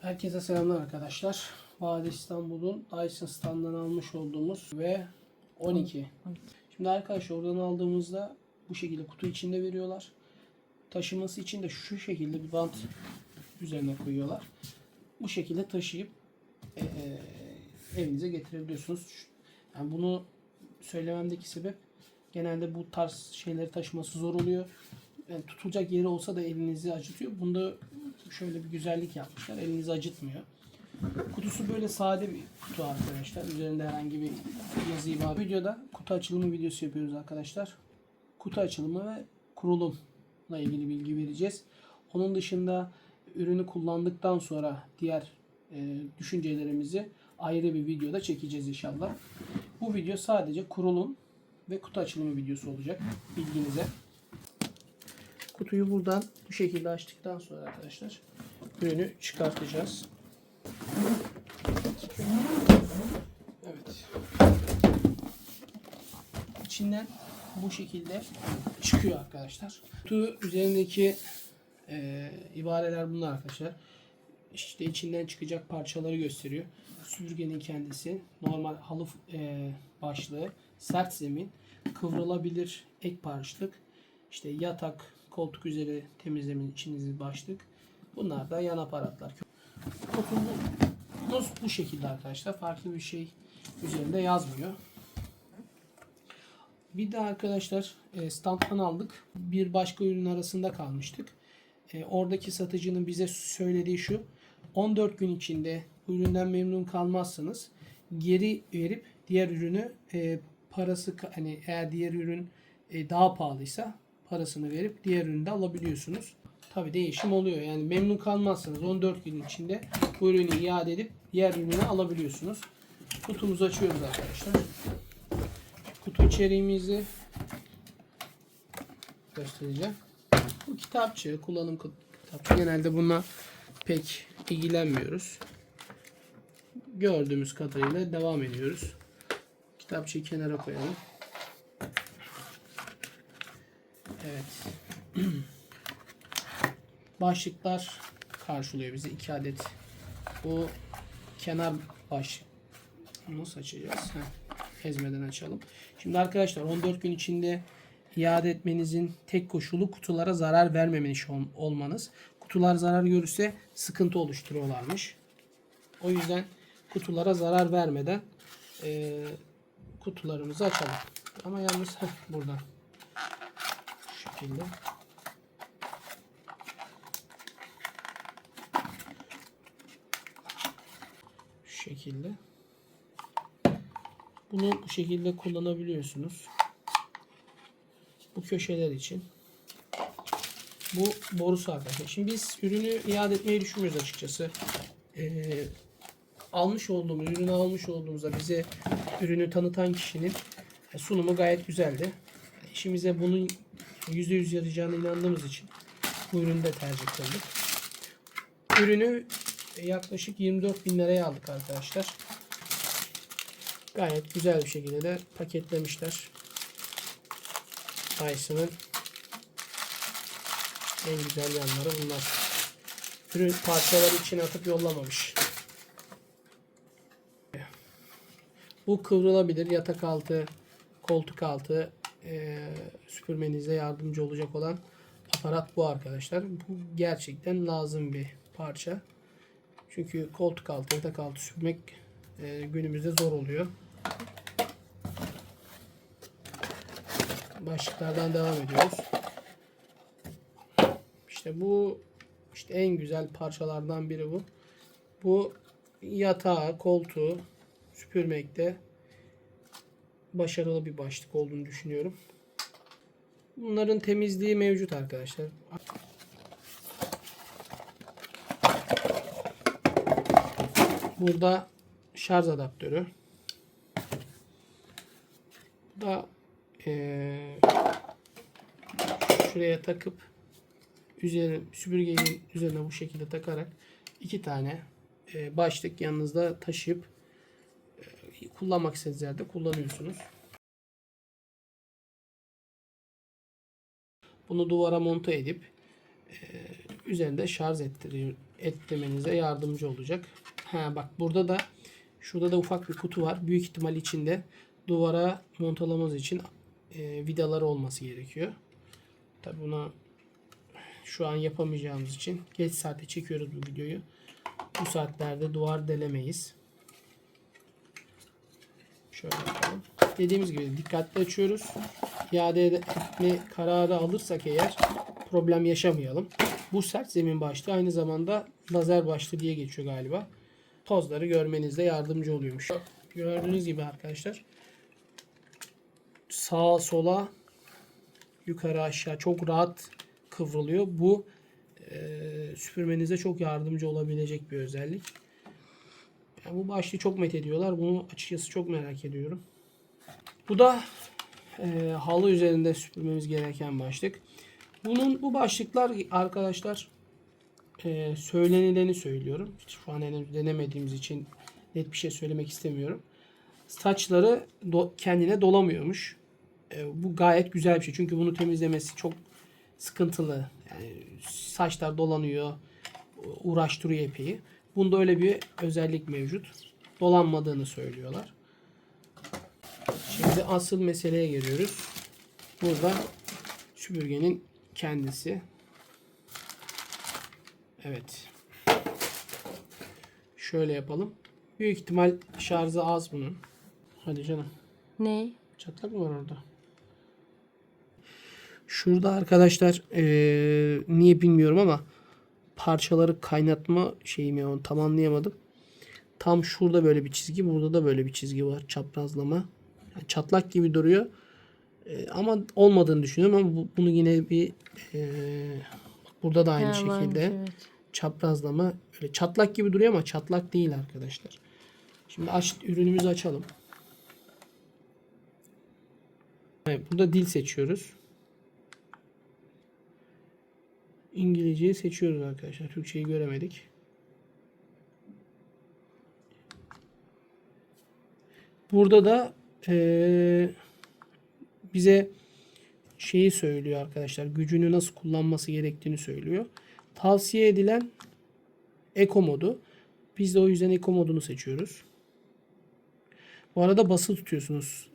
Herkese selamlar arkadaşlar. Vade İstanbul'un Dyson standından almış olduğumuz ve 12. Şimdi arkadaşlar oradan aldığımızda bu şekilde kutu içinde veriyorlar. Taşıması için de şu şekilde bir bant üzerine koyuyorlar. Bu şekilde taşıyıp eee, evinize getirebiliyorsunuz. Yani bunu söylememdeki sebep genelde bu tarz şeyleri taşıması zor oluyor. Yani tutulacak yeri olsa da elinizi acıtıyor. Bunda şöyle bir güzellik yapmışlar. Elinizi acıtmıyor. Kutusu böyle sade bir kutu arkadaşlar. Üzerinde herhangi bir yazı var. Videoda kutu açılımı videosu yapıyoruz arkadaşlar. Kutu açılımı ve kurulumla ilgili bilgi vereceğiz. Onun dışında ürünü kullandıktan sonra diğer e, düşüncelerimizi ayrı bir videoda çekeceğiz inşallah. Bu video sadece kurulum ve kutu açılımı videosu olacak bilginize. Kutuyu buradan bu şekilde açtıktan sonra arkadaşlar ürünü çıkartacağız. Evet. İçinden bu şekilde çıkıyor arkadaşlar. Kutu üzerindeki e, ibareler bunlar arkadaşlar. İşte içinden çıkacak parçaları gösteriyor. Süpürgenin kendisi, normal halı e, başlığı, sert zemin, kıvrılabilir ek parçalık, işte yatak, koltuk üzeri temizleme için başlık. Bunlar da yan aparatlar. Kutumuz bu şekilde arkadaşlar. Farklı bir şey üzerinde yazmıyor. Bir de arkadaşlar e, standtan aldık. Bir başka ürün arasında kalmıştık. E, oradaki satıcının bize söylediği şu. 14 gün içinde üründen memnun kalmazsanız geri verip diğer ürünü e, parası hani eğer diğer ürün daha pahalıysa parasını verip diğer ürünü de alabiliyorsunuz. Tabi değişim oluyor. Yani memnun kalmazsanız 14 gün içinde bu ürünü iade edip diğer ürünü alabiliyorsunuz. Kutumuzu açıyoruz arkadaşlar. Kutu içeriğimizi göstereceğim. Bu kitapçı, kullanım kitapçı. Genelde buna pek ilgilenmiyoruz. Gördüğümüz kadarıyla devam ediyoruz. Kitapçıyı kenara koyalım. Evet. Başlıklar karşılıyor bizi. iki adet. Bu kenar başlık. Nasıl açacağız? Heh, ezmeden açalım. Şimdi arkadaşlar 14 gün içinde iade etmenizin tek koşulu kutulara zarar vermemiş ol- olmanız. Kutular zarar görürse sıkıntı oluşturuyorlarmış. O yüzden kutulara zarar vermeden eee, kutularımızı açalım. Ama yalnız heh, buradan şu şekilde. Şekilde. Bunu bu şekilde kullanabiliyorsunuz. Bu köşeler için. Bu borusu arkadaşlar. Şimdi biz ürünü iade etmeyi düşünmüyoruz açıkçası. Ee, almış olduğumuz, ürünü almış olduğumuzda bize ürünü tanıtan kişinin sunumu gayet güzeldi. İşimize bunun %100 yarayacağına inandığımız için bu ürünü de tercih kıldık. Ürünü yaklaşık 24 bin liraya aldık arkadaşlar. Gayet güzel bir şekilde de paketlemişler. Dyson'ın en güzel yanları bunlar. Ürün parçaları içine atıp yollamamış. Bu kıvrılabilir yatak altı, koltuk altı e, süpürmenize yardımcı olacak olan aparat bu arkadaşlar. Bu gerçekten lazım bir parça. Çünkü koltuk altı, yatak altı süpürmek e, günümüzde zor oluyor. Başlıklardan devam ediyoruz. İşte bu işte en güzel parçalardan biri bu. Bu yatağı, koltuğu süpürmekte başarılı bir başlık olduğunu düşünüyorum. Bunların temizliği mevcut arkadaşlar. Burada şarj adaptörü. Da eee, şuraya takıp üzeri süpürgenin üzerine bu şekilde takarak iki tane eee, başlık yanınızda taşıyıp eee, kullanmak istediğiniz yerde kullanıyorsunuz. Bunu duvara monte edip eee, üzerinde şarj ettiriyor, etlemenize yardımcı olacak. Ha bak burada da şurada da ufak bir kutu var. Büyük ihtimal içinde duvara montalamamız için e, vidaları olması gerekiyor. Tabi buna şu an yapamayacağımız için geç saate çekiyoruz bu videoyu. Bu saatlerde duvar delemeyiz. Şöyle yapalım. Dediğimiz gibi dikkatli açıyoruz. İade etme kararı alırsak eğer problem yaşamayalım. Bu sert zemin başlığı aynı zamanda lazer başlığı diye geçiyor galiba. Tozları görmenizde yardımcı oluyormuş. Gördüğünüz gibi arkadaşlar sağa sola yukarı aşağı çok rahat kıvrılıyor. Bu e, süpürmenize çok yardımcı olabilecek bir özellik. Yani bu başlığı çok met ediyorlar. Bunu açıkçası çok merak ediyorum. Bu da e, halı üzerinde süpürmemiz gereken başlık. Bunun bu başlıklar arkadaşlar e, söylenileni söylüyorum. Şu an henüz denemediğimiz için net bir şey söylemek istemiyorum. Saçları do- kendine dolamıyormuş. E, bu gayet güzel bir şey. Çünkü bunu temizlemesi çok sıkıntılı. Yani saçlar dolanıyor, uğraştırıyor epey. Bunda öyle bir özellik mevcut. Dolanmadığını söylüyorlar. Şimdi asıl meseleye geliyoruz. Burada süpürgenin kendisi. Evet. Şöyle yapalım. Büyük ihtimal şarjı az bunun. Hadi canım. Ne? Çatlak mı var orada? Şurada arkadaşlar eee, niye bilmiyorum ama parçaları kaynatma şeyimi onu tam anlayamadım. Tam şurada böyle bir çizgi, burada da böyle bir çizgi var. Çaprazlama. Yani çatlak gibi duruyor. Eee, ama olmadığını düşünüyorum ama bu- bunu yine bir bak burada da aynı Ha, şekilde varmış, evet. çaprazlama öyle çatlak gibi duruyor ama çatlak değil arkadaşlar. Şimdi aç, ürünümüzü açalım. Evet, burada dil seçiyoruz. İngilizceyi seçiyoruz arkadaşlar. Türkçeyi göremedik. Burada da eee, bize şeyi söylüyor arkadaşlar. Gücünü nasıl kullanması gerektiğini söylüyor. Tavsiye edilen Eco modu. Biz de o yüzden Eco modunu seçiyoruz. Bu arada basılı tutuyorsunuz.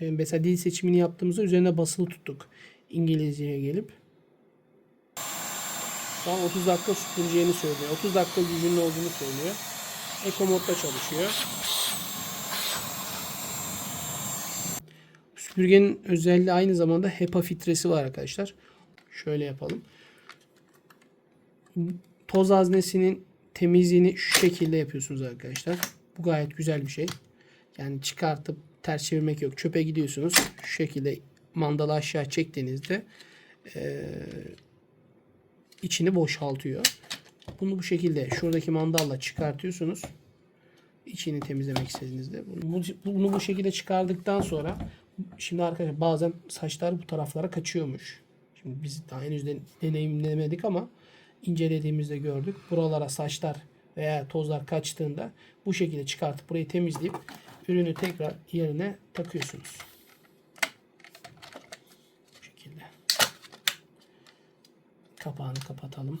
Ee, mesela dil seçimini yaptığımızda üzerine basılı tuttuk. İngilizceye gelip. Şu an 30 dakika süpüreceğini söylüyor. 30 dakika gücünün olduğunu söylüyor. Eco modda çalışıyor. Süpürgenin özelliği aynı zamanda HEPA filtresi var arkadaşlar. Şöyle yapalım. Toz haznesinin temizliğini şu şekilde yapıyorsunuz arkadaşlar. Bu gayet güzel bir şey. Yani çıkartıp ters çevirmek yok. Çöpe gidiyorsunuz. Şu şekilde mandalı aşağı çektiğinizde eee, içini boşaltıyor. Bunu bu şekilde şuradaki mandalla çıkartıyorsunuz. İçini temizlemek istediğinizde. Bunu, bunu bu şekilde çıkardıktan sonra şimdi arkadaşlar bazen saçlar bu taraflara kaçıyormuş. Şimdi biz daha henüz de deneyimlemedik ama incelediğimizde gördük. Buralara saçlar veya tozlar kaçtığında bu şekilde çıkartıp burayı temizleyip ürünü tekrar yerine takıyorsunuz. Bu şekilde. Kapağını kapatalım.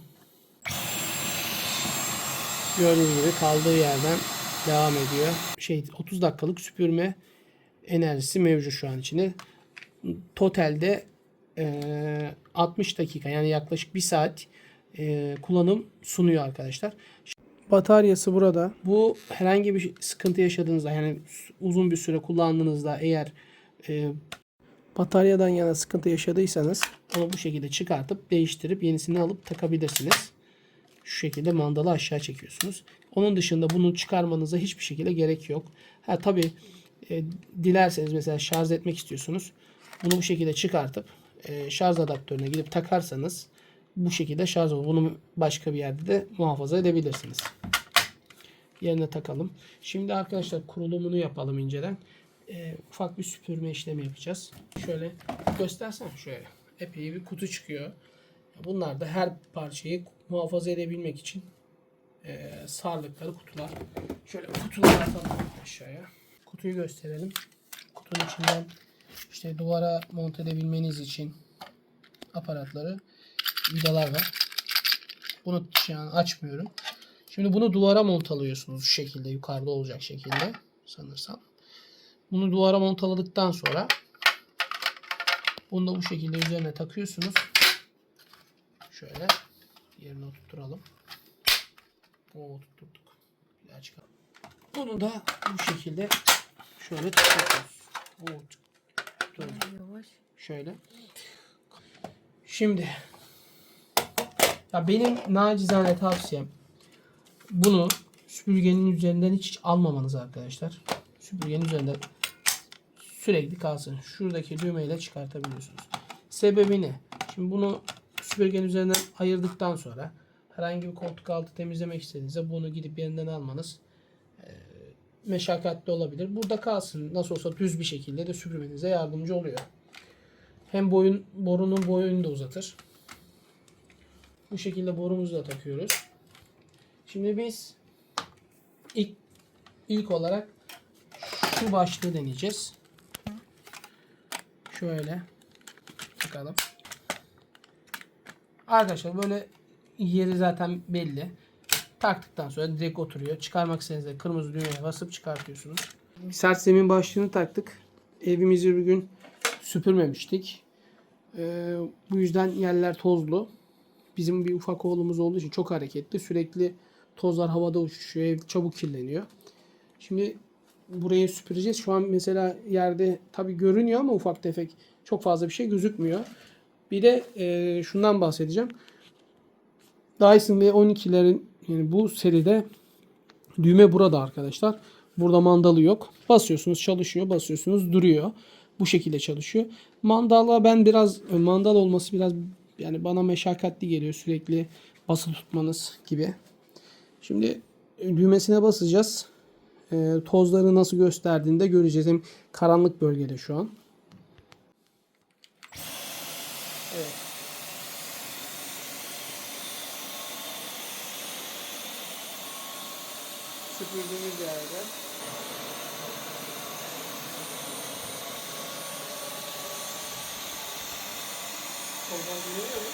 Gördüğünüz gibi kaldığı yerden devam ediyor. Şey 30 dakikalık süpürme enerjisi mevcut şu an içinde. Totalde eee, 60 dakika yani yaklaşık 1 saat eee, kullanım sunuyor arkadaşlar. Bataryası burada. Bu herhangi bir sıkıntı yaşadığınızda yani uzun bir süre kullandığınızda eğer e, bataryadan yana sıkıntı yaşadıysanız onu bu şekilde çıkartıp değiştirip yenisini alıp takabilirsiniz. Şu şekilde mandalı aşağı çekiyorsunuz. Onun dışında bunu çıkarmanıza hiçbir şekilde gerek yok. Ha tabi dilerseniz mesela şarj etmek istiyorsunuz. Bunu bu şekilde çıkartıp e, şarj adaptörüne gidip takarsanız bu şekilde şarj olur. Bunu başka bir yerde de muhafaza edebilirsiniz. Yerine takalım. Şimdi arkadaşlar kurulumunu yapalım inceden. E, ufak bir süpürme işlemi yapacağız. Şöyle göstersen şöyle. Epey bir kutu çıkıyor. Bunlar da her parçayı muhafaza edebilmek için e, sardıkları kutular. Şöyle kutuları atalım aşağıya. Kutuyu gösterelim. Kutunun içinden işte duvara monte edebilmeniz için aparatları vidalar var. Bunu şu açmıyorum. Şimdi bunu duvara montalıyorsunuz şu şekilde yukarıda olacak şekilde sanırsam. Bunu duvara montaladıktan sonra bunu da bu şekilde üzerine takıyorsunuz. Şöyle yerine oturtturalım. Oo tutturduk. Bir daha çıkalım. Bunu da bu şekilde şöyle tutuyoruz. Oo, tutturduk. Yavaş. Şöyle. Şimdi ya benim nacizane tavsiyem bunu süpürgenin üzerinden hiç almamanız arkadaşlar. Süpürgenin üzerinde sürekli kalsın. Şuradaki düğmeyle çıkartabiliyorsunuz. Sebebi ne? Şimdi bunu süpürgenin üzerinden ayırdıktan sonra herhangi bir koltuk altı temizlemek istediğinizde bunu gidip yerinden almanız meşakkatli olabilir. Burada kalsın. Nasıl olsa düz bir şekilde de süpürmenize yardımcı oluyor. Hem boyun borunun boyunu da uzatır. Bu şekilde borumuzu da takıyoruz. Şimdi biz ilk ilk olarak şu başlığı deneyeceğiz. Şöyle takalım. Arkadaşlar böyle yeri zaten belli. Taktıktan sonra direkt oturuyor. Çıkarmak istediğinizde kırmızı düğmeye basıp çıkartıyorsunuz. Sert zemin başlığını taktık. Evimizi bir gün süpürmemiştik. Ee, bu yüzden yerler tozlu. Bizim bir ufak oğlumuz olduğu için çok hareketli. Sürekli tozlar havada uçuşuyor. Ev çabuk kirleniyor. Şimdi burayı süpüreceğiz. Şu an mesela yerde tabii görünüyor ama ufak tefek çok fazla bir şey gözükmüyor. Bir de e, şundan bahsedeceğim. Dyson V12'lerin yani bu seride düğme burada arkadaşlar. Burada mandalı yok. Basıyorsunuz çalışıyor, basıyorsunuz duruyor. Bu şekilde çalışıyor. Mandala ben biraz mandal olması biraz yani bana meşakkatli geliyor sürekli basılı tutmanız gibi. Şimdi düğmesine basacağız. E, tozları nasıl gösterdiğini de göreceğiz. Hem karanlık bölgede şu an. Evet. Süpürdüğümüz yerde. Tozdan görüyor musun?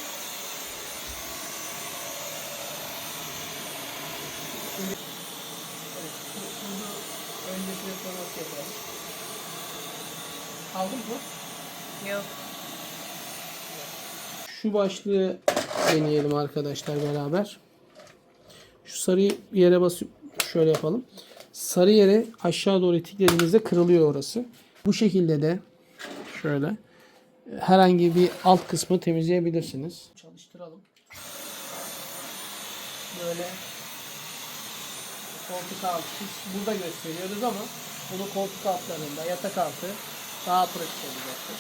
Şimdi, evet, öncesine sonrası yapalım. Aldın mı? Yok. Şu başlığı deneyelim arkadaşlar beraber. Şu sarı yere basıp şöyle yapalım. Sarı yere aşağı doğru itiklediğinizde kırılıyor orası. Bu şekilde de şöyle herhangi bir alt kısmı temizleyebilirsiniz. Çalıştıralım. Böyle koltuk altı biz burada gösteriyoruz ama bunu koltuk altlarında yatak altı daha pratik olacaktır.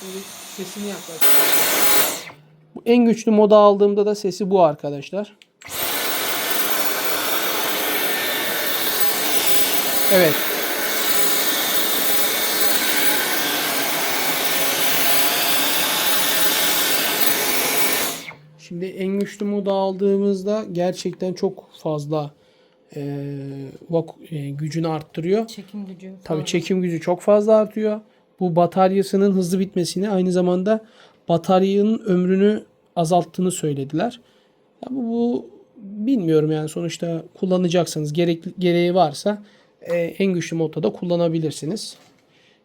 Şimdi sesini yaklaş. Bu en güçlü moda aldığımda da sesi bu arkadaşlar. Evet. Şimdi en güçlü modu aldığımızda gerçekten çok fazla e, vak- e, gücünü arttırıyor. Çekim gücü. Tabii çekim gücü çok fazla artıyor. Bu bataryasının hızlı bitmesini aynı zamanda bataryanın ömrünü azalttığını söylediler. Ya bu, bu bilmiyorum yani sonuçta kullanacaksanız gerek, gereği varsa e, en güçlü modda da kullanabilirsiniz.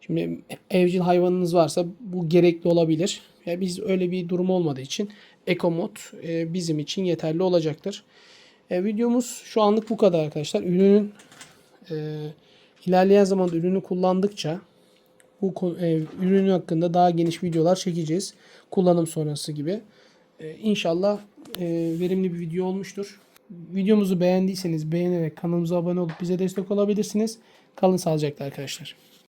Şimdi evcil hayvanınız varsa bu gerekli olabilir. Ya biz öyle bir durum olmadığı için Eco Mod e, bizim için yeterli olacaktır. E, videomuz şu anlık bu kadar arkadaşlar. Ürünün e, ilerleyen zamanda ürünü kullandıkça bu e, ürünün hakkında daha geniş videolar çekeceğiz. Kullanım sonrası gibi. E, inşallah e, verimli bir video olmuştur. Videomuzu beğendiyseniz beğenerek kanalımıza abone olup bize destek olabilirsiniz. Kalın sağlıcakla arkadaşlar.